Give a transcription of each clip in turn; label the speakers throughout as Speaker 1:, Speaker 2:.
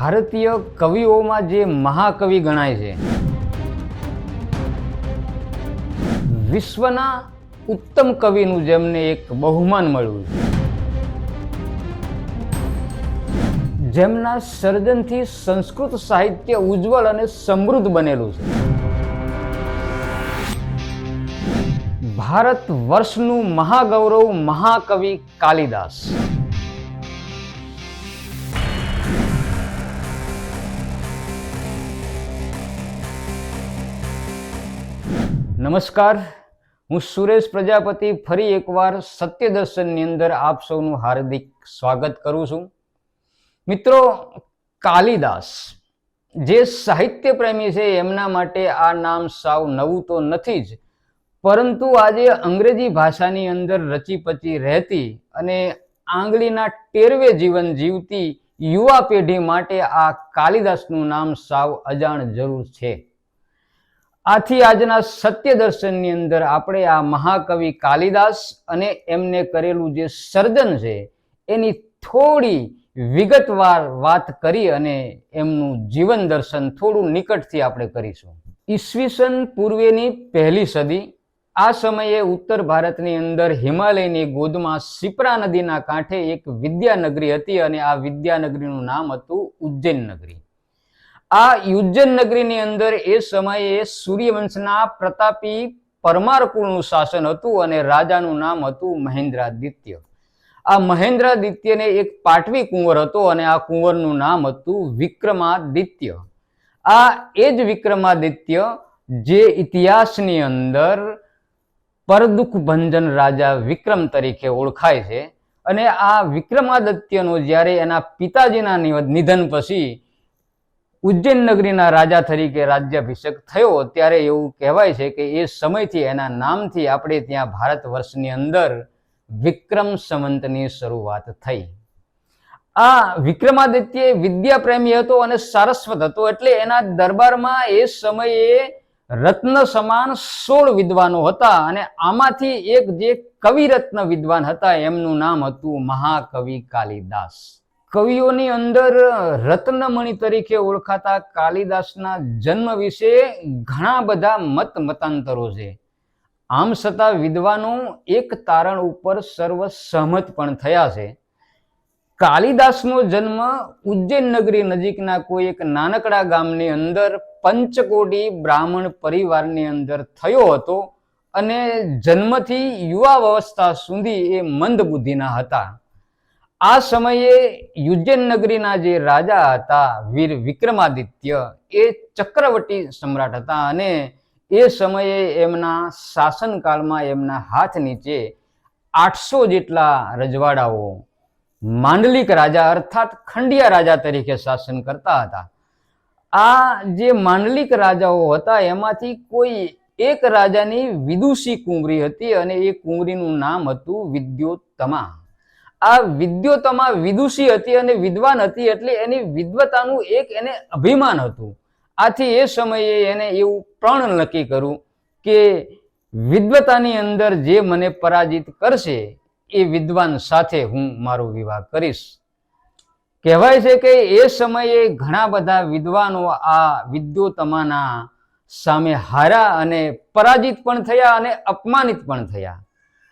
Speaker 1: ભારતીય કવિઓમાં જે મહાકવિ ગણાય છે, વિશ્વના ઉત્તમ કવિનું જેમને એક બહુમાન મળ્યું છે. જેમના સર્જનથી સંસ્કૃત સાહિત્ય ઉજ્જવળ અને સમૃદ્ધ બનેલું છે. ભારત વર્ષનું મહાગૌરવ મહાકવિ કાલિદાસ. નમસ્કાર. હું સુરેશ પ્રજાપતિ ફરી એકવાર સત્ય દર્શનની અંદર આપ સૌનું હાર્દિક સ્વાગત કરું છું. મિત્રો, કાલિદાસ, જે સાહિત્ય પ્રેમી છે, એમના માટે આ નામ સાવ નવું તો નથી જ, પરંતુ આજે અંગ્રેજી ભાષાની અંદર રચીપચી રહેતી અને આંગળીના ટેરવે જીવન જીવતી યુવા પેઢી માટે આ કાલિદાસનું નામ સાવ અજાણ જરૂર છે. આથી આજના સત્ય દર્શનની અંદર આપણે આ મહાકવિ કાલિદાસ અને એમને કરેલું જે સર્જન છે, એની થોડી વિગતવાર વાત કરી અને એમનું જીવન દર્શન થોડું નિકટથી આપણે કરીશું. ઈસવીસન પૂર્વેની પહેલી સદી, આ સમયે ઉત્તર ભારતની અંદર હિમાલયની ગોદમાં સિપ્રા નદીના કાંઠે એક વિદ્યાનગરી હતી અને આ વિદ્યાનગરીનું નામ હતું ઉજ્જૈન નગરી. આ યુજ્જન નગરીની અંદર એ સમયે સૂર્યવંશના પ્રતાપી પરમાર કુળનું શાસન હતું અને રાજાનું નામ હતું મહેન્દ્રાદિત્ય. આ મહેન્દ્રાદિત્યને એક પાટવી કુંવર હતો અને આ કુંવરનું નામ હતું વિક્રમાદિત્ય. આ એ જ વિક્રમાદિત્ય જે ઇતિહાસની અંદર પરદુખ ભંજન રાજા વિક્રમ તરીકે ઓળખાય છે. અને આ વિક્રમાદિત્યનો જ્યારે એના પિતાજીના નિધન પછી ઉજ્જૈન નગરીના રાજા તરીકે રાજ્યાભિષેક થયો, ત્યારે એવું કહેવાય છે કે એ સમયથી એના નામથી આપણે ત્યાં ભારત વર્ષની અંદર વિક્રમ સંવંતની શરૂઆત થઈ. આ વિક્રમાદિત્ય વિદ્યા પ્રેમી હતો અને સારસ્વત હતો, એટલે એના દરબારમાં એ સમયે રત્ન સમાન સોળ વિદ્વાનો હતા અને આમાંથી એક જે કવિરત્ન વિદ્વાન હતા, એમનું નામ હતું મહાકવિ કાલિદાસ. કવિઓની અંદર રત્નમણિ તરીકે ઓળખાતા કાલિદાસના જન્મ વિશે ઘણા બધા મત મતાંતરો છે. આમ છતાં વિદ્વાનો એક તારણ ઉપર સર્વ સહમત પણ થયા છે. કાલિદાસનો જન્મ ઉજ્જૈન નગરી નજીકના કોઈ એક નાનકડા ગામની અંદર પંચકોટી બ્રાહ્મણ પરિવારની અંદર થયો હતો અને જન્મથી યુવા અવસ્થા સુધી એ મંદ બુદ્ધિના હતા. આ સમયે યુજ્જૈન નગરીના જે રાજા હતા, વીર વિક્રમાદિત્ય, એ ચક્રવર્તી સમ્રાટ હતા અને એ સમયે એમના શાસનકાળમાં એમના હાથ નીચે આઠસો જેટલા રજવાડાઓ માંડલિક રાજા અર્થાત ખંડિયા રાજા તરીકે શાસન કરતા હતા. આ જે માંડલિક રાજાઓ હતા, એમાંથી કોઈ એક રાજાની વિદુષી કુંવરી હતી અને એ કુંવરીનું નામ હતું વિદ્યોત્તમા. આ વિદ્યોતમાં વિદુષી હતી અને વિદ્વાન હતી એટલે એની વિદ્વતાનું એક એને અભિમાન હતું. આથી એ સમયે એને એવું પ્રણ નક્કી કર્યું કે વિદ્વતાની અંદર જે મને પરાજિત કરશે, એ વિદ્વાન સાથે હું મારો વિવાહ કરીશ. કહેવાય છે કે એ સમયે ઘણા બધા વિદ્વાનો આ વિદ્યોતમાના સામે હારા અને પરાજિત પણ થયા અને અપમાનિત પણ થયા.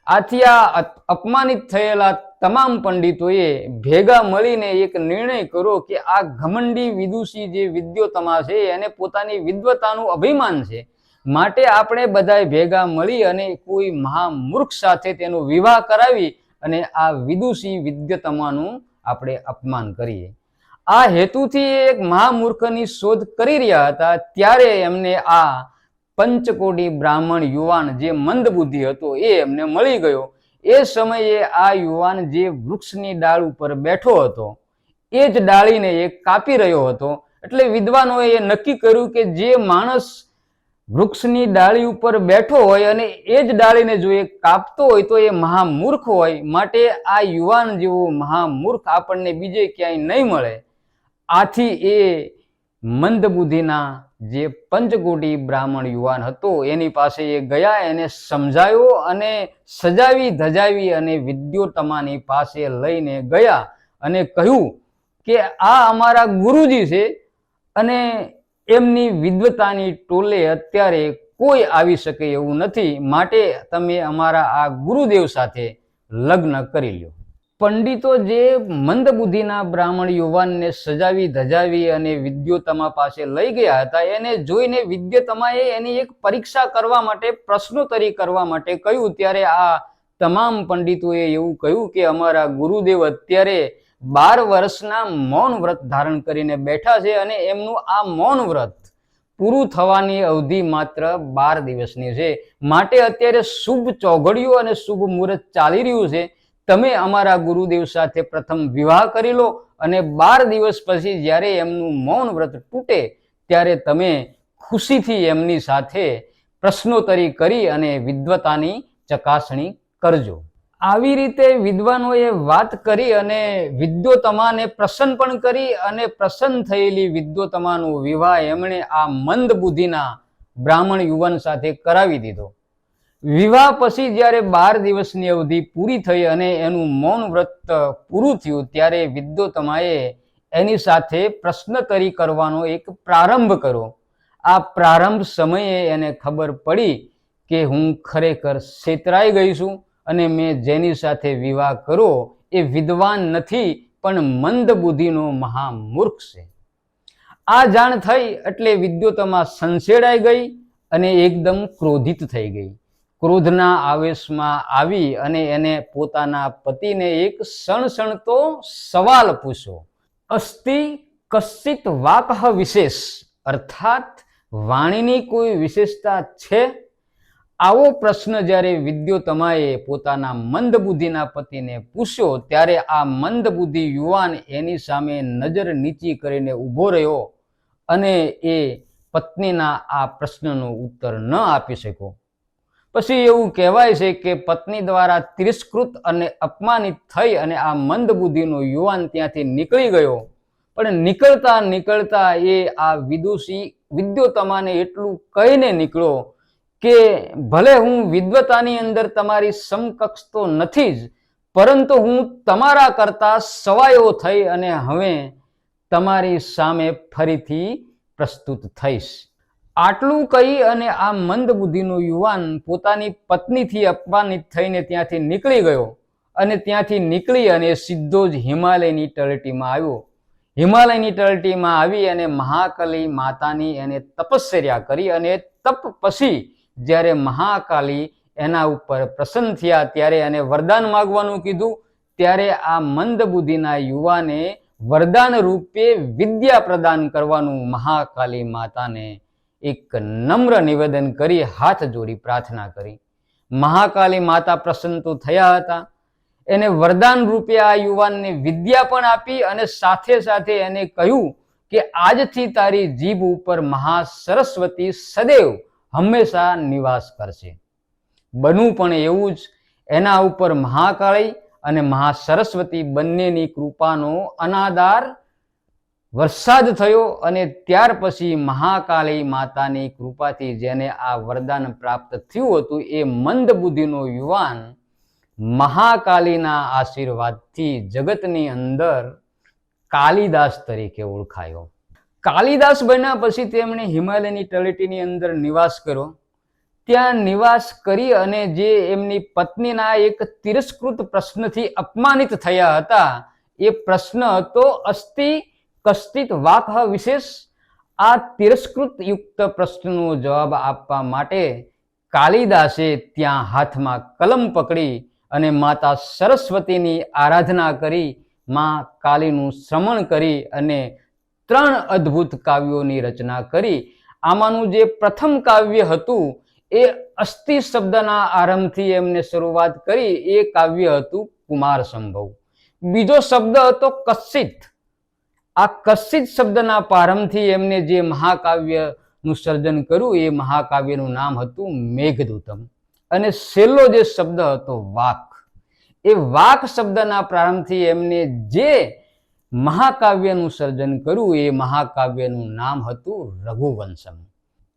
Speaker 1: આથી આ અપમાનિત થયેલા તમામ પંડિતોએ ભેગા મળીને એક નિર્ણય કર્યો કે આ ઘમંડી વિદુષી જે વિદ્યોતમા છે, એને પોતાની વિદ્વતાનું અભિમાન છે. માટે આપણે બધાએ ભેગા મળી અને કોઈ મહામૂર્ખ સાથે તેનો વિવાહ કરાવી અને આ વિદુષી વિદ્યતમાનું આપણે અપમાન કરીએ. આ હેતુથી એક મહામૂર્ખની શોધ કરી રહ્યા હતા. ત્યારે એમને આ પંચકોટી બ્રાહ્મણ યુવાન જે મંદ બુદ્ધિ હતો એ એમને મળી ગયો. એ સમયે આ યુવાન જે વૃક્ષની ડાળ ઉપર બેઠો હતો, એ જ ડાળીને એ કાપી રહ્યો હતો. એટલે વિદ્વાનોએ એ નક્કી કર્યું કે જે માણસ વૃક્ષની ડાળી ઉપર બેઠો હોય અને એ જ ડાળીને જો એ કાપતો હોય તો એ મહામૂર્ખ હોય. માટે આ યુવાન જેવો મહામૂર્ખ આપણને બીજે ક્યાંય નહીં મળે. આથી એ મંદ બુદ્ધિના જે પંચકોટી બ્રાહ્મણ યુવાન હતો, એની પાસે એ ગયા, એને સમજાયો અને સજાવી ધજાવી અને વિદ્યોતમાની પાસે લઈને ગયા અને કહ્યું કે આ અમારા ગુરુજી છે અને એમની વિદ્વતાની ટોલે અત્યારે કોઈ આવી શકે એવું નથી, માટે તમે અમારા આ ગુરુદેવ સાથે લગ્ન કરી લ્યો. પંડિતો જે મંદબુદ્ધિના બ્રાહ્મણ યુવાનને સજાવી, ધજાવી અને વિદ્યોતમા પાસે લઈ ગયા હતા, એને જોઈને વિદ્યોતમાએ એની એક પરીક્ષા કરવા માટે, પ્રશ્નોત્તરી કરવા માટે કહ્યું. ત્યારે આ તમામ પંડિતોએ એવું કહ્યું કે અમારા ગુરુદેવ અત્યારે બાર વર્ષના મૌન વ્રત ધારણ કરીને બેઠા છે અને એમનું આ મૌન વ્રત પૂરું થવાની અવધિ માત્ર બાર દિવસની છે. માટે અત્યારે શુભ ચોઘડિયું અને શુભ મુહૂર્ત ચાલી રહ્યું છે. તમે અમારા ગુરુદેવ સાથે પ્રથમ વિવાહ કરી લો અને બાર દિવસ પછી જ્યારે એમનું મૌન વ્રત તૂટે, ત્યારે તમે ખુશીથી એમની સાથે પ્રશ્નોત્તરી કરી અને વિદ્વતાની ચકાસણી કરજો. આવી રીતે વિદ્વાનોએ વાત કરી અને વિદ્યોતમાને પ્રસન્ન પણ કરી અને પ્રસન્ન થયેલી વિદ્યોતમાનો વિવાહ એમણે આ મંદ બુદ્ધિના બ્રાહ્મણ યુવાન સાથે કરાવી દીધો. વિવાહ પછી જ્યારે બાર દિવસની અવધિ પૂરી થઈ અને એનું મૌન વ્રત પૂરું થયું, ત્યારે વિદ્યોતમાએ એની સાથે પ્રશ્નતરી કરવાનો એક પ્રારંભ કર્યો. આ પ્રારંભ સમયે એને ખબર પડી કે હું ખરેખર છેતરાઈ ગઈ છું અને મેં જેની સાથે વિવાહ કરો એ વિદ્વાન નથી, પણ મંદ બુદ્ધિનો મહામૂર્ખ છે. આ જાણ થઈ એટલે વિદ્યોતમાં સંશેડાઈ ગઈ અને એકદમ ક્રોધિત થઈ ગઈ. ક્રોધના આવેશમાં આવી અને એને પોતાના પતિને એક સણસણતો સવાલ પૂછ્યો અસ્તિ કશ્ચિત વાકહ વિશેષ. અર્થાત વાણીની કોઈ વિશેષતા છે? આવો પ્રશ્ન જ્યારે વિદ્યોતમાએ પોતાના મંદ બુદ્ધિના પતિને પૂછ્યો, ત્યારે આ મંદ બુદ્ધિ યુવાન એની સામે નજર નીચી કરીને ઊભો રહ્યો અને એ પત્નીના આ પ્રશ્નનો ઉત્તર ન આપી શક્યો. પછી એવું કહેવાય છે કે પત્ની દ્વારા તિરસ્કૃત અને અપમાનિત થઈ અને આ મંદ બુદ્ધિનો યુવાન ત્યાંથી નીકળી ગયો. પણ નીકળતા નીકળતા એ આ વિદુષી વિદ્યોતમાને એટલું કહીને નીકળ્યો કે ભલે હું વિદ્વતાની અંદર તમારી સમકક્ષ તો નથી જ, પરંતુ હું તમારા કરતા સવાયો થઈ અને હવે તમારી સામે ફરીથી પ્રસ્તુત થઈશ. આટલું કહી અને આ મંદ બુદ્ધિનો યુવાન પોતાની પત્નીથી અપમાનિત થઈને ત્યાંથી નીકળી ગયો અને ત્યાંથી નીકળી અને સીધો જ હિમાલયની તળેટીમાં આવ્યો. હિમાલયની તળેટીમાં આવી અને મહાકાલી માતાની એને તપશ્ચર્યા કરી અને તપ પછી જ્યારે મહાકાલી એના ઉપર પ્રસન્ન થયા ત્યારે એને વરદાન માગવાનું કીધું. ત્યારે આ મંદ બુદ્ધિના યુવાને વરદાન રૂપે વિદ્યા પ્રદાન કરવાનું મહાકાલી માતાને એક નમ્ર નિવેદન કરી હાથ જોડી પ્રાર્થના કરી. મહાકાલી માતા પ્રસન્ન તો થયા હતા. એને વરદાન રૂપે આ યુવાનને વિદ્યા પણ આપી અને સાથે સાથે એને કહ્યું કે આજથી તારી જીભ ઉપર મહા સરસ્વતી સદૈવ હંમેશા નિવાસ કરશે. બનવું પણ એવું જ એના ઉપર મહાકાળી અને મહા સરસ્વતી બંનેની કૃપાનો અનાદાર વરસાદ થયો અને ત્યાર પછી મહાકાળી માતાની કૃપાથી જેને આ વરદાન પ્રાપ્ત થયું હતું એ મંદ બુદ્ધિનો યુવાન મહાકાલીના આશીર્વાદથી જગતની અંદર કાલિદાસ તરીકે ઓળખાયો. કાલિદાસ બન્યા પછી તેમણે હિમાલયની તળેટીની અંદર નિવાસ કર્યો. ત્યાં નિવાસ કરી અને જે એમની પત્નીના એક તિરસ્કૃત પ્રશ્નથી અપમાનિત થયા હતા, એ પ્રશ્ન હતો અસ્થિ કષ્ટિત વાક વિશેષ આ તિરસ્કૃત યુક્ત પ્રશ્નનો જવાબ આપવા માટે કાલિદાસે ત્યાં હાથમાં કલમ પકડી અને માતા સરસ્વતીની આરાધના કરી, માં કાલીનું શ્રમણ કરી અને ત્રણ અદ્ભુત કાવ્યોની રચના કરી. આમાંનું જે પ્રથમ કાવ્ય હતું, એ અસ્થિ શબ્દના આરંભથી એમને શરૂઆત કરી. એ કાવ્ય હતું કુમાર સંભવ બીજો શબ્દ હતો કશ્ચિત. આ કશિત શબ્દના પ્રારંભથી એમને જે મહાકાવ્યનું સર્જન કર્યું, એ મહાકાવ્યનું નામ હતું મેઘદૂતમ. અને છેલ્લો જે શબ્દ હતો વાક. એ વાક શબ્દના પ્રારંભથી એમને જે મહાકાવ્યનું સર્જન કર્યું, એ મહાકાવ્યનું નામ હતું રઘુવંશમ.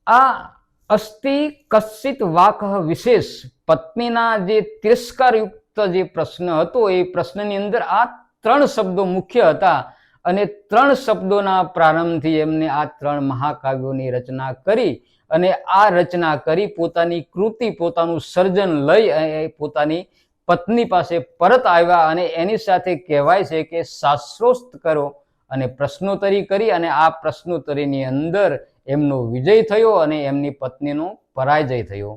Speaker 1: આ અસ્થિ કશ્ચિત વાક વિશેષ પત્નીના જે તિરસ્કારયુક્ત જે પ્રશ્ન હતો, એ પ્રશ્નની અંદર આ ત્રણ શબ્દો મુખ્ય હતા. અને ત્રણ શબ્દોના પ્રારંભથી એમને આ ત્રણ મહાકાવ્યોની રચના કરી અને આ રચના કરી પોતાની કૃતિ, પોતાનું સર્જન લઈ પોતાની પત્ની પાસે પરત આવ્યા અને એની સાથે કહેવાય છે કે શાસ્ત્રોસ્ત કરો અને પ્રશ્નોત્તરી કરી અને આ પ્રશ્નોત્તરીની અંદર એમનો વિજય થયો અને એમની પત્નીનો પરાજય થયો.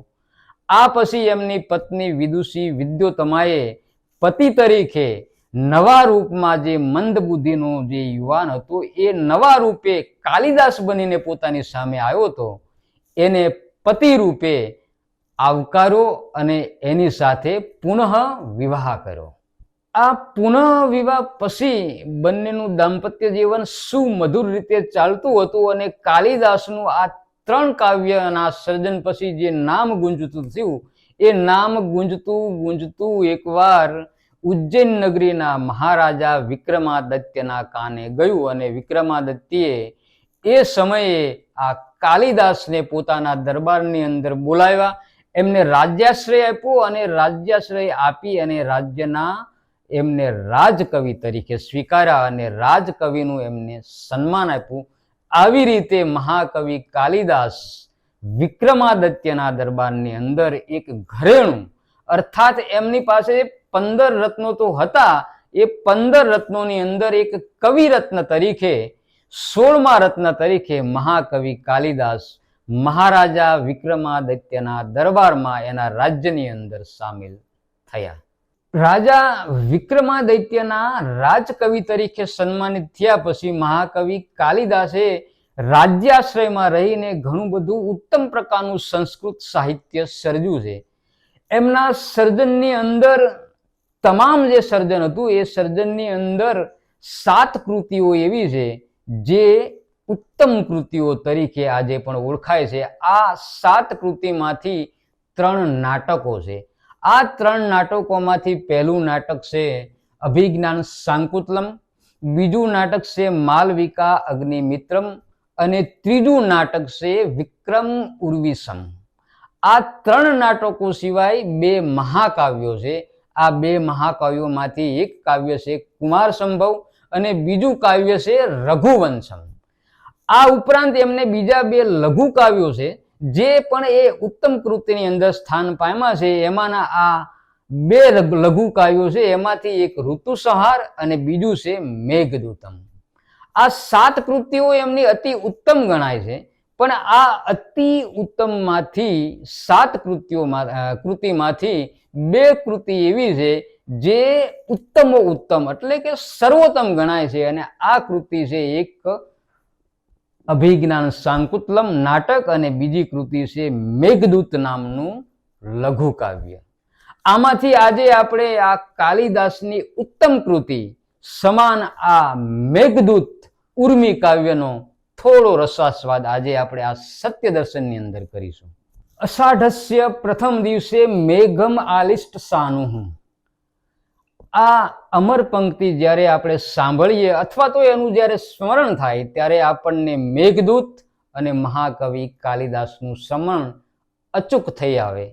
Speaker 1: આ પછી એમની પત્ની વિદુષી વિદ્યોતમાએ પતિ તરીકે નવા રૂપમાં જે મંદ બુદ્ધિનો જે યુવાન હતો, એ નવા રૂપે કાલિદાસ બનીને પોતાની સામે આવ્યો હતો. એને પતિ રૂપે આવકારો અને એની સાથે પુનઃ વિવાહ કર્યો. આ પુનઃ વિવાહ પછી બંનેનું દાંપત્ય જીવન સુમધુર રીતે ચાલતું હતું અને કાલિદાસનું આ ત્રણ કાવ્યના સર્જન પછી જે નામ ગુંજતું થયું, એ નામ ગુંજતું ગુંજતું એકવાર ઉજ્જૈન નગરીના મહારાજા વિક્રમાદત્યના કાને ગયું અને વિક્રમાદત્યએ એ સમયે આ કાલિદાસને પોતાના દરબારની અંદર બોલાવ્યા, એમને રાજ્યાશ્રય આપ્યો અને રાજ્યાશ્રય આપી અને રાજ્યના એમને રાજકવિ તરીકે સ્વીકાર્યા અને રાજકવિનું એમને સન્માન આપ્યું. આવી રીતે મહાકવિ કાલિદાસ વિક્રમાદત્યના દરબારની અંદર એક ઘરેણું, અર્થાત એમની પાસે પંદર રત્નો તો હતા, એ પંદર રત્નોની અંદર એક કવિ રત્ન તરીકે, સોળમા રત્ન તરીકે મહાકવિ કાલિદાસ મહારાજા વિક્રમાદિત્યના દરબારમાં એના રાજ્યની અંદર સામેલ થયા. રાજા વિક્રમાદિત્યના રાજકવિ તરીકે સન્માનિત થયા પછી મહાકવિ કાલિદાસે રાજ્યાશ્રયમાં રહીને ઘણું બધું ઉત્તમ પ્રકારનું સંસ્કૃત સાહિત્ય સર્જ્યું છે. એમના સર્જનની અંદર તમામ જે સર્જન હતું, એ સર્જનની અંદર સાત કૃતિઓ એવી છે, જે ઉત્તમ કૃતિઓ તરીકે આજે પણ ઓળખાય છે. આ સાત કૃતિમાંથી ત્રણ નાટકો છે. આ ત્રણ નાટકોમાંથી પહેલું નાટક છે અભિજ્ઞાન સાંકુતલમ, બીજું નાટક છે માલવિકા અગ્નિમિત્રમ, અને ત્રીજું નાટક છે વિક્રમ ઉર્વિસમ. આ ત્રણ નાટકો સિવાય બે મહાકાવ્યો છે. આ બે મહાકાવ્યોમાંથી એક કાવ્ય છે કુમાર સંભવ અને બીજું કાવ્ય છે રઘુવંશમ. આ ઉપરાંત એમને બીજા બે લઘુ કાવ્યો છે, જે પણ એ ઉત્તમ કૃતિની અંદર સ્થાન પામ્યા છે, એમાંના આ બે લઘુ કાવ્યો છે, એમાંથી એક ઋતુસંહાર અને બીજું છે મેઘદૂતમ. આ સાત કૃતિઓ એમની અતિ ઉત્તમ ગણાય છે પણ આ અતિ ઉત્તમમાંથી સાત કૃતિઓમાં કૃતિમાંથી બે કૃતિ એવી છે જે ઉત્તમો ઉત્તમ એટલે કે સર્વોત્તમ ગણાય છે. અને આ કૃતિ છે એક અભિજ્ઞાન સાંકુતલમ નાટક અને બીજી કૃતિ છે મેઘદૂત નામનું લઘુ કાવ્ય. આમાંથી આજે આપણે આ કાલિદાસની ઉત્તમ કૃતિ સમાન આ મેઘદૂત ઉર્મી કાવ્યનો થોડો રસાસ્વાદ આજે આપણે આ સત્ય દર્શનની અંદર કરીશું. અષાઢસ્ય પ્રથમ દિવસે મેઘમ આલિષ્ટ સાનુહ આ અમર પંક્તિ જ્યારે આપણે સાંભળીએ અથવા તો એનું જ્યારે સ્મરણ થાય, ત્યારે આપણને મેઘદૂત અને મહાકવિ કાલિદાસનું સમરણ અચૂક થઈ આવે.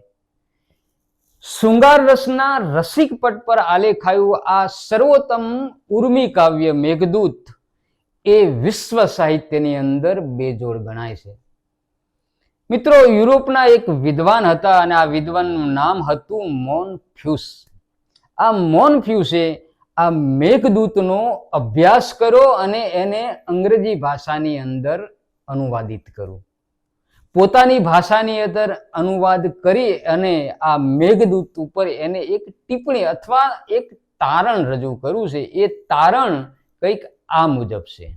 Speaker 1: શૃંગાર રસના રસિક પટ પર આલેખાયું આ સર્વોત્તમ ઉર્મી કાવ્ય મેઘદૂત એ વિશ્વ સાહિત્યની અંદર બેજોડ ગણાય છે. મિત્રો, યુરોપના એક વિદ્વાન હતા અને આ વિદ્વાનનું નામ હતું મોન ફ્યુસ આ મોન ફ્યુસે આ મેઘદૂતનો અભ્યાસ કરો અને એને અંગ્રેજી ભાષાની અંદર અનુવાદિત કરો પોતાની ભાષાની અંદર અનુવાદ કરી અને આ મેઘદૂત ઉપર એને એક ટિપ્પણી અથવા એક તારણ રજૂ કર્યું છે. એ તારણ કંઈક આ મુજબ છે.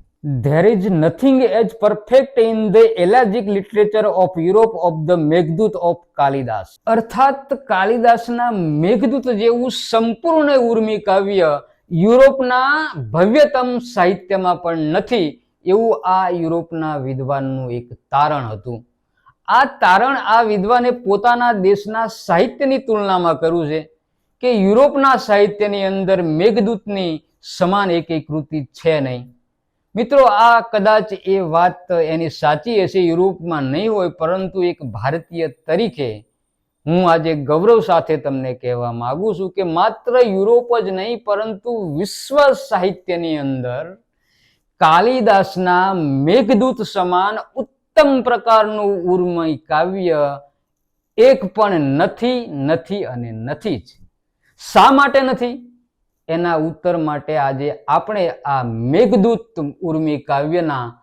Speaker 1: There is nothing as perfect in the elegiac literature of Europe of the Meghdoot of Kalidas અર્થાત કાલિદાસના મેઘદૂત જેવું સંપૂર્ણ ઉર્મી કાવ્ય યુરોપના ભવ્યતમ સાહિત્યમાં પણ નથી એવું આ યુરોપના વિદ્વાનનું એક તારણ હતું. આ તારણ આ વિદ્વાને પોતાના દેશના સાહિત્યની તુલનામાં કર્યું છે. કે યુરોપના સાહિત્યની અંદર મેઘદૂતની સમાન એક કૃતિ છે નહીં. મિત્રો, આ કદાચ એ વાત એની સાચી હશે, યુરોપમાં નહીં હોય, પરંતુ એક ભારતીય તરીકે હું આજે ગૌરવ સાથે તમને કહેવા માંગુ છું કે માત્ર યુરોપ જ નહીં, પરંતુ વિશ્વ સાહિત્યની અંદર કાલિદાસના મેઘદૂત સમાન ઉત્તમ પ્રકારનું ઉર્મય કાવ્ય એક પણ નથી નથી અને નથી જ. શા માટે નથી? એના ઉત્તર માટે આજે આપણે આ મેઘદૂત ઉર્મી કાવ્યના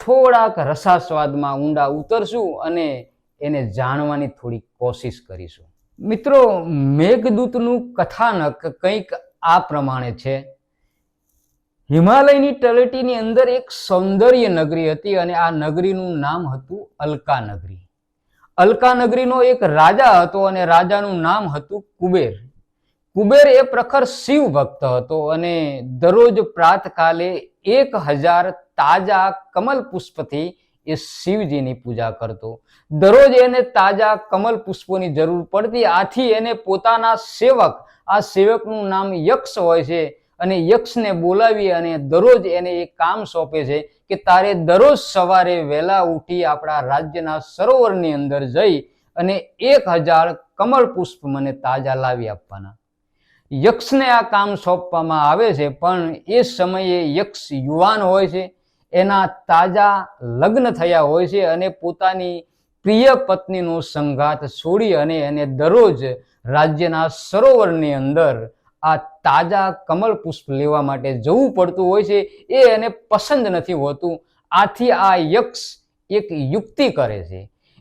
Speaker 1: થોડાક રસાસ્વાદમાં ઊંડા ઉતરશું અને એને જાણવાની થોડી કોશિશ કરીશું. મિત્રો, મેઘદૂતનું કથાનક કંઈક આ પ્રમાણે છે. હિમાલયની તળેટીની અંદર એક સૌંદર્ય નગરી હતી અને આ નગરીનું નામ હતું અલકા નગરી. અલકા નગરીનો એક રાજા હતો અને રાજાનું નામ હતું કુબેર. કુબેર એ પ્રખર શિવ ભક્ત હતો અને દરરોજ પ્રાતકાલે એક હજાર તાજા કમલ પુષ્પથી એ શિવજીની પૂજા કરતો. દરરોજ એને તાજા કમલ પુષ્પોની જરૂર પડતી, આથી એને પોતાના સેવક, આ સેવકનું નામ યક્ષ હોય છે, અને યક્ષને બોલાવી અને દરરોજ એને એ કામ સોંપે છે કે તારે દરરોજ સવારે વહેલા ઉઠી આપણા રાજ્યના સરોવરની અંદર જઈ અને એક હજાર કમળ પુષ્પ મને તાજા લાવી આપવાના. યક્ષને આ કામ સોંપવામાં આવે છે, પણ એ સમયે યક્ષ યુવાન હોય છે, એના તાજા લગ્ન થયા હોય છે અને પોતાની પ્રિય પત્નીનો સંઘાત છોડી અને એને દરરોજ રાજ્યના સરોવરની અંદર આ તાજા કમળ પુષ્પ લેવા માટે જવું પડતું હોય છે, એ એને પસંદ નથી હોતું. આથી આ યક્ષ એક યુક્તિ કરે છે.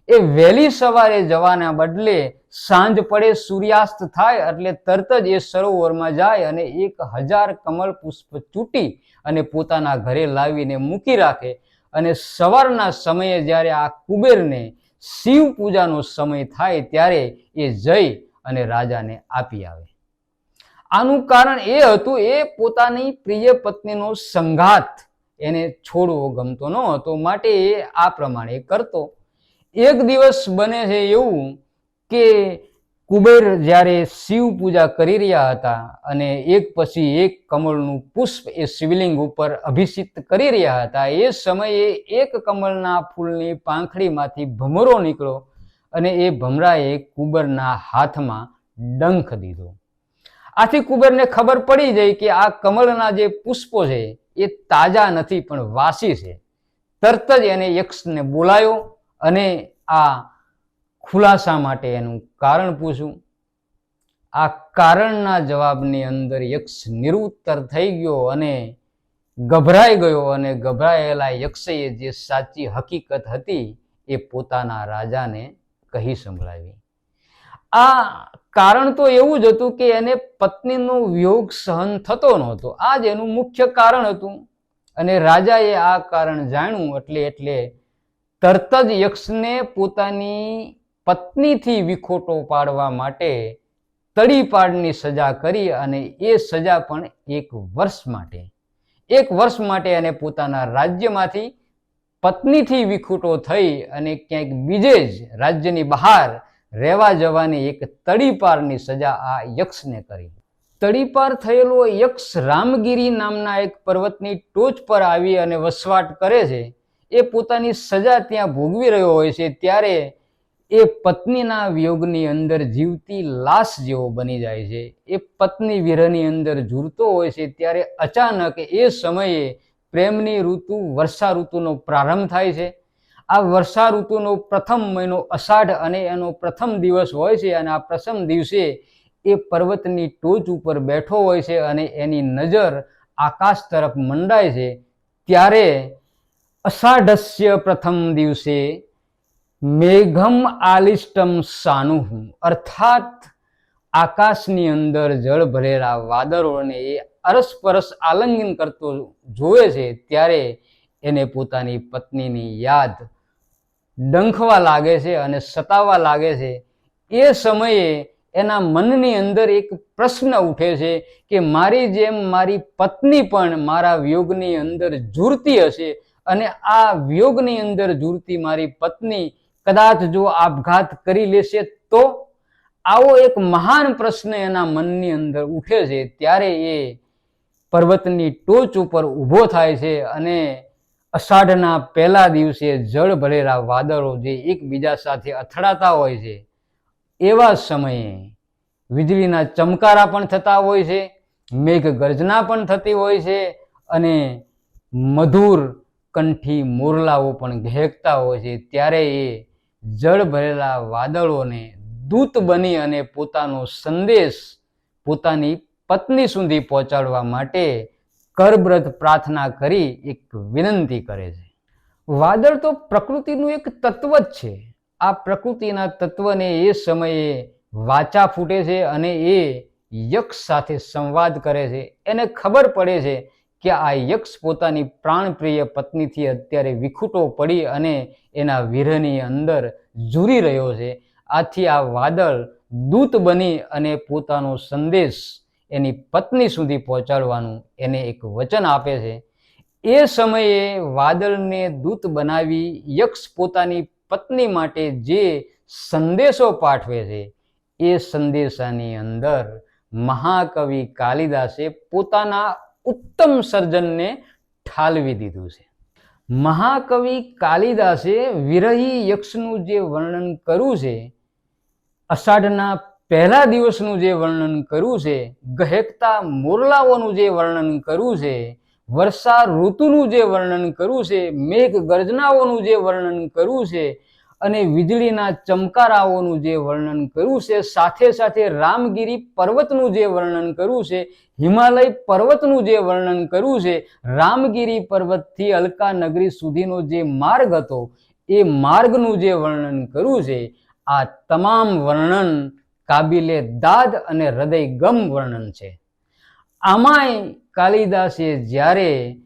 Speaker 1: એ વહેલી સવારે જવાના બદલે સાંજ પડે સૂર્યાસ્ત થાય એટલે તરત જ એ સરોવરમાં જાય અને એક હજાર કમળ પુષ્પ ચૂંટી અને પોતાના ઘરે લાવીને મૂકી રાખે. અને સવારના સમયે જ્યારે આ કુબેરને શિવ પૂજાનો સમય થાય ત્યારે એ જઈ અને રાજાને આપી આવે. આનું કારણ એ હતું, એ પોતાની પ્રિય પત્નીનો સંઘાત. એને છોડવો ગમતો ન હતો, માટે એ આ પ્રમાણે કરતો. એક દિવસ બને છે એવું કે કુબેર જ્યારે શિવ પૂજા કરી રહ્યા હતા અને એક પછી એક કમળનું પુષ્પ એ શિવલિંગ ઉપર અભિષિત કરી રહ્યા હતા, એ સમયે એક કમળના ફૂલની પાંખડીમાંથી ભમરો નીકળ્યો અને એ ભમરાએ કુબરના હાથમાં ડંખ દીધો. આથી કુબેરને ખબર પડી જાય કે આ કમળના જે પુષ્પો છે એ તાજા નથી પણ વાસી છે. તરત જ એને યક્ષને બોલાયો અને આ ખુલાસા માટે એનું કારણ પૂછું. આ કારણના જવાબની અંદર યક્ષ નિરુત્તર થઈ ગયો અને ગભરાઈ ગયો અને ગભરાયેલા યક્ષએ જે સાચી હકીકત હતી એ પોતાના રાજાને કહી સંભળાવી. આ કારણ તો એવું જ હતું કે એને પત્નીનો વિયોગ સહન થતો નહોતો. આ જ એનું મુખ્ય કારણ હતું. અને રાજાએ આ કારણ જાણ્યું એટલે એટલે તરત જ યક્ષને પોતાની પત્નીથી વિખોટો પાડવા માટે તડીપાડની સજા કરી અને એ સજા પણ એક વર્ષ માટે. એક વર્ષ માટે અને પોતાના રાજ્યમાંથી પત્નીથી વિખૂટો થઈ અને ક્યાંક બીજે જ રાજ્યની બહાર રહેવા જવાની એક તડીપારની સજા આ યક્ષને કરી. તડીપાર થયેલો યક્ષ રામગીરી નામના એક પર્વતની ટોચ પર આવી અને વસવાટ કરે છે. એ પોતાની સજા ત્યાં ભોગવી રહ્યો હોય છે, ત્યારે એ પત્નીના વિયોગની અંદર જીવતી લાશ જેવો બની જાય છે. એ પત્ની વિરહની અંદર ઝૂરતો હોય છે, ત્યારે અચાનક એ સમયે પ્રેમની ઋતુ, વર્ષા ઋતુનો પ્રારંભ થાય છે. આ વર્ષા ઋતુનો પ્રથમ મહિનો અષાઢ અને એનો પ્રથમ દિવસ હોય છે અને આ પ્રથમ દિવસે એ પર્વતની ટોચ ઉપર બેઠો હોય છે અને એની નજર આકાશ તરફ મંડાય છે. ત્યારે અષાઢસ્ય પ્રથમ દિવસે મેઘમ આલિષ્ટમ સાનુહું અર્થાત આકાશની અંદર જળ ભરેલા વાદળોને એ અરસપરસ આલિંગન કરતો જોવે છે ત્યારે એને પોતાની પત્નીની યાદ ડંખવા લાગે છે અને સતાવા લાગે છે એ સમયે એના મનની અંદર એક પ્રશ્ન ઉઠે છે કે મારી જેમ મારી પત્ની પણ મારા વિયોગની અંદર ઝૂરતી હશે અને આ વિયોગની અંદર જુરતી મારી પત્ની કદાચ જો આપઘાત કરી લેશે તો? આવો એક મહાન પ્રશ્ન એના મનની અંદર ઉઠે છે. ત્યારે એ પર્વતની ટોચ ઉપર ઊભો થાય છે અને અષાઢના પહેલા દિવસે જળ ભરેલા વાદળો જે એકબીજા સાથે અથડાતા હોય છે. એવા સમયે વીજળીના ચમકારા પણ થતા હોય છે મેઘ ગર્જના પણ થતી હોય છે અને મધુર કંઠી મોરલાઓ પણ ઘેકતા હોય છે, ત્યારે એ જળ ભરેલા વાદળોને દૂત બની અને પોતાનો સંદેશ પોતાની પત્ની સુધી પહોંચાડવા માટે કરબ્રત પ્રાર્થના કરી એક વિનંતી કરે છે. વાદળ તો પ્રકૃતિનું એક તત્વ જ છે. આ પ્રકૃતિના તત્વને એ સમયે વાચા ફૂટે છે અને એ યક્ષ સાથે સંવાદ કરે છે. એને ખબર પડે છે કે આ યક્ષ પોતાની પ્રાણપ્રિય પત્નીથી અત્યારે વિખૂટો પડી અને એના વિરહની અંદર ઝૂરી રહ્યો છે. આથી આ વાદળ દૂત બની અને પોતાનો સંદેશ એની પત્ની સુધી પહોંચાડવાનું એને એક વચન આપે છે. એ સમયે વાદળને દૂત બનાવી યક્ષ પોતાની પત્ની માટે જે સંદેશો પાઠવે છે, એ સંદેશાની અંદર મહાકવિ કાલિદાસે પોતાના ઉત્તમ સર્જનને ઠાલવી દીધું છે. મહાકવિ કાલિદાસે વિરહી યક્ષનું જે વર્ણન કર્યું છે, અષાઢના પહેલા દિવસનું જે વર્ણન કર્યું છે, ગહેકતા મોરલાઓનું જે વર્ણન કર્યું છે, વર્ષા ઋતુનું જે વર્ણન કર્યું છે, મેઘ ગર્જનાઓનું જે વર્ણન કર્યું છે અને વીજળીના ચમકારાઓનું જે વર્ણન કર્યું છે, સાથે સાથે રામગીરી પર્વતનું જે વર્ણન કર્યું છે હિમાલય પર્વતનું જે વર્ણન કર્યું છે, રામગીરી પર્વતથી અલકા નગરી સુધીનો જે માર્ગ હતો, એ માર્ગનું જે વર્ણન કર્યું છે, આ તમામ વર્ણન કાબિલે દાદ અને હૃદયગમ વર્ણન છે. આમાંય કાલિદાસે જ્યારે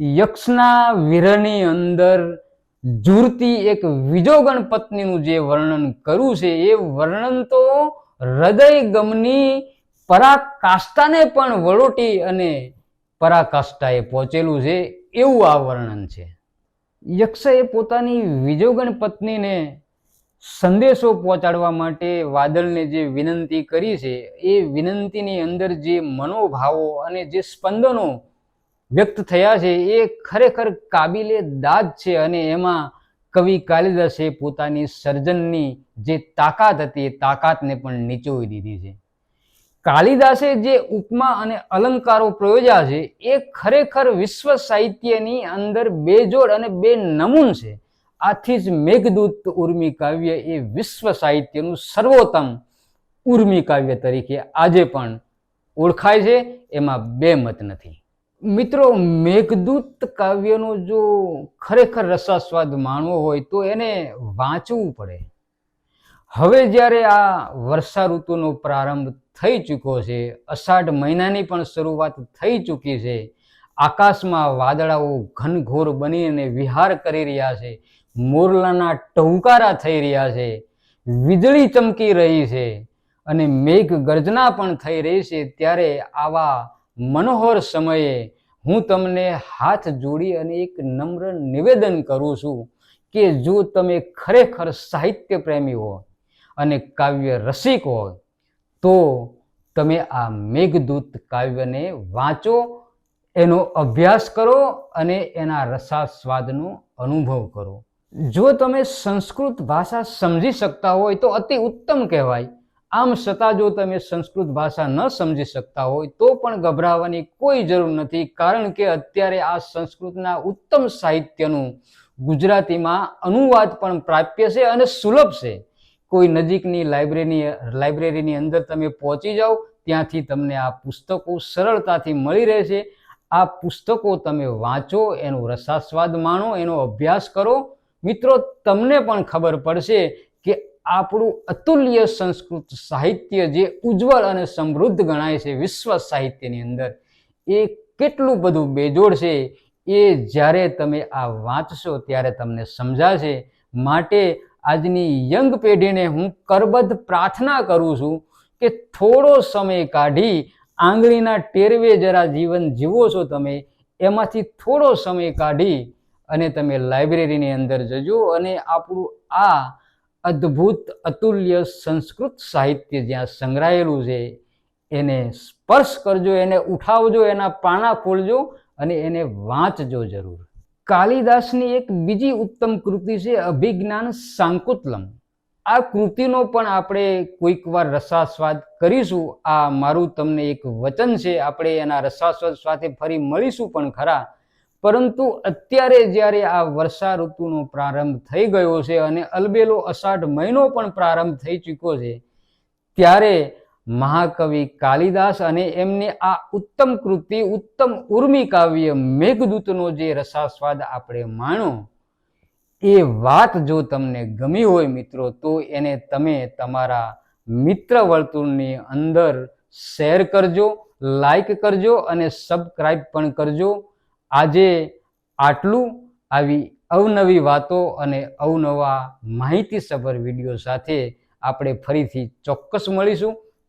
Speaker 1: યક્ષના વિરહની અંદર ઝૂરતી એક વિજોગણ પત્નીનું જે વર્ણન કર્યું છે, એ વર્ણન તો હૃદયગમની પરાકાષ્ઠાને પણ વળોટી અને પરાકાષ્ઠાએ પહોંચેલું છે એવું આ વર્ણન છે. યક્ષએ પોતાની વિજોગણ પત્નીને સંદેશો પહોંચાડવા માટે વાદળને જે વિનંતી કરી છે, એ વિનંતીની અંદર જે મનોભાવો અને જે સ્પંદનો વ્યક્ત થયા છે, એ ખરેખર કાબિલે દાદ છે અને એમાં કવિ કાલિદાસે પોતાની સર્જનની જે તાકાત હતી, એ તાકાતને પણ નીચોવી દીધી છે. કાલિદાસે જે ઉપમા અને અલંકારો પ્રયોજ્યા છે, એ ખરેખર વિશ્વ સાહિત્યની અંદર બેજોડ અને બે નમૂન છે. આથી જ મેઘદૂત ઉર્મી કાવ્ય એ વિશ્વ સાહિત્યનું સર્વોત્તમ ઉર્મી કાવ્ય તરીકે આજે પણ ઓળખાય છે. એમાં બે મત નથી. મિત્રો, મેઘદૂત કાવ્યનો જો ખરેખર રસાસ્વાદ માણવો હોય તો એને વાંચવું પડે. હવે જ્યારે આ વર્ષા ઋતુનો પ્રારંભ થઈ ચૂક્યો છે. અષાઢ મહિનાની પણ શરૂઆત થઈ ચૂકી છે. આકાશમાં વાદળાઓ ઘનઘોર બનીને વિહાર કરી રહ્યા છે. મોરલાના ટહુકારા થઈ રહ્યા છે. વીજળી ચમકી રહી છે અને મેઘ ગર્જના પણ થઈ રહી છે. ત્યારે આવા મનોહર સમયે હું તમને હાથ જોડી અને એક નમ્ર નિવેદન કરું છું કે જો તમે ખરેખર સાહિત્ય પ્રેમી હો અને કાવ્ય રસિક હોય તો તમે આ મેઘદૂત કાવ્યને વાંચો, એનો અભ્યાસ કરો અને એના રસાસ્વાદનો અનુભવ કરો. જો તમે સંસ્કૃત ભાષા સમજી શકતા હોય તો અતિ ઉત્તમ કહેવાય. આમ છતાં જો તમે સંસ્કૃત ભાષા ન સમજી શકતા હોય તો પણ ગભરાવાની કોઈ જરૂર નથી, કારણ કે અત્યારે આ સંસ્કૃતના ઉત્તમ સાહિત્યનું ગુજરાતીમાં અનુવાદ પણ પ્રાપ્ય છે અને સુલભ છે. કોઈ નજીકની લાઇબ્રેરીની લાઇબ્રેરીની અંદર તમે પહોંચી જાઓ, ત્યાંથી તમને આ પુસ્તકો સરળતાથી મળી રહેશે. આ પુસ્તકો તમે વાંચો, એનો રસાસ્વાદ માણો, એનો અભ્યાસ કરો. મિત્રો, તમને પણ ખબર પડશે કે આપણું અતુલ્ય સંસ્કૃત સાહિત્ય જે ઉજ્જવળ અને સમૃદ્ધ ગણાય છે વિશ્વ સાહિત્યની અંદર, એ કેટલું બધું બેજોડ છે એ જ્યારે તમે આ વાંચશો ત્યારે તમને સમજાશે. માટે આજની યંગ પેઢીને હું કરબદ્ધ પ્રાર્થના કરું છું કે થોડો સમય કાઢી આંગળીના ટેરવે જરા જીવન જીવો છો તમે, એમાંથી થોડો સમય કાઢી અને તમે લાઇબ્રેરીની અંદર જજો અને આપણું આ અદ્ભુત, અતુલ્ય સંસ્કૃત સાહિત્ય જ્યાં સંગ્રહાયેલું છે, એને સ્પર્શ કરજો, એને ઉઠાવજો, એના પાના ખોલજો અને એને વાંચજો જરૂર. કાલિદાસની એક બીજી ઉત્તમ કૃતિ છે અભિજ્ઞાન સાંકુતલમ. આ કૃતિનો પણ આપણે કોઈક વાર રસાસ્વાદ કરીશું. આ મારું તમને એક વચન છે, આપણે એના રસાસ્વાદ સાથે ફરી મળીશું પણ ખરા. પરંતુ અત્યારે જ્યારે આ વર્ષા ઋતુનો પ્રારંભ થઈ ગયો છે અને અલબેલો અષાઢ મહિનો પણ પ્રારંભ થઈ ચૂક્યો છે, ત્યારે મહાકવિ કાલિદાસ અને એમને આ ઉત્તમ કૃતિ, ઉત્તમ ઉર્મી કાવ્ય મેઘદૂતનો જે રસાસ્વાદ આપણે માણો, એ વાત જો તમને ગમી હોય મિત્રો, તો એને તમે તમારા મિત્ર વર્તુળની અંદર શેર કરજો, લાઈક કરજો અને સબસ્ક્રાઈબ પણ કરજો. આજે આટલું. આવી અવનવી વાતો અને અવનવા માહિતીસભર વીડિયો સાથે આપણે ફરીથી ચોક્કસ મળીશું.